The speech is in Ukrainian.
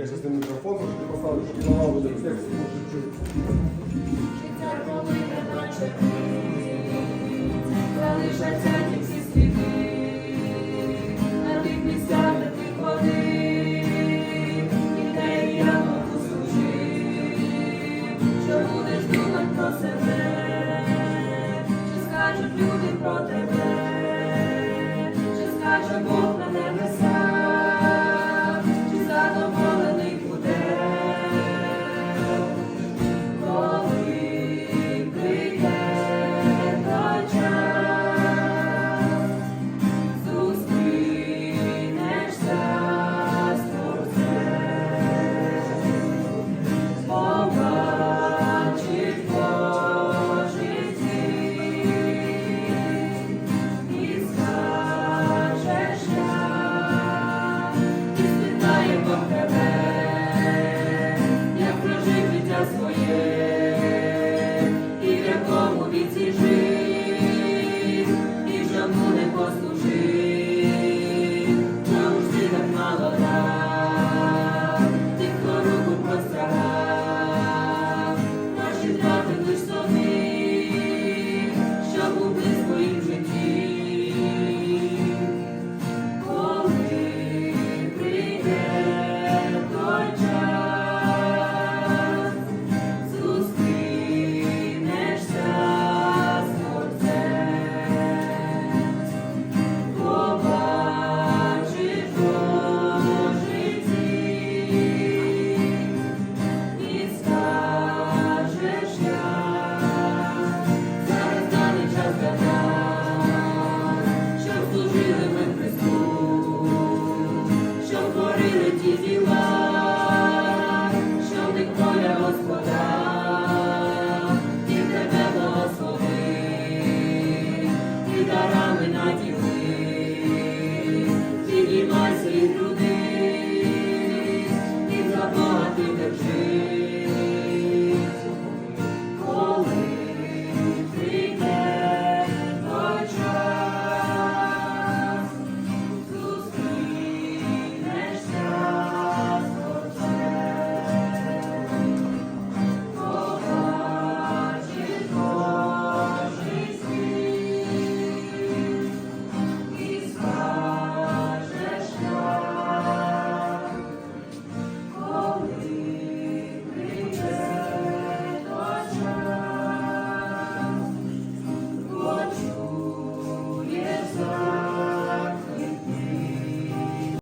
Я зараз на мікрофон трошки поставлю, щоб. Залишаться ті всі сліди, на тих місцях, де ти ходив, і де я служив, що будеш думать про себе, чи скажуть люди про тебе, чи скаже Бог на небесах, Amém.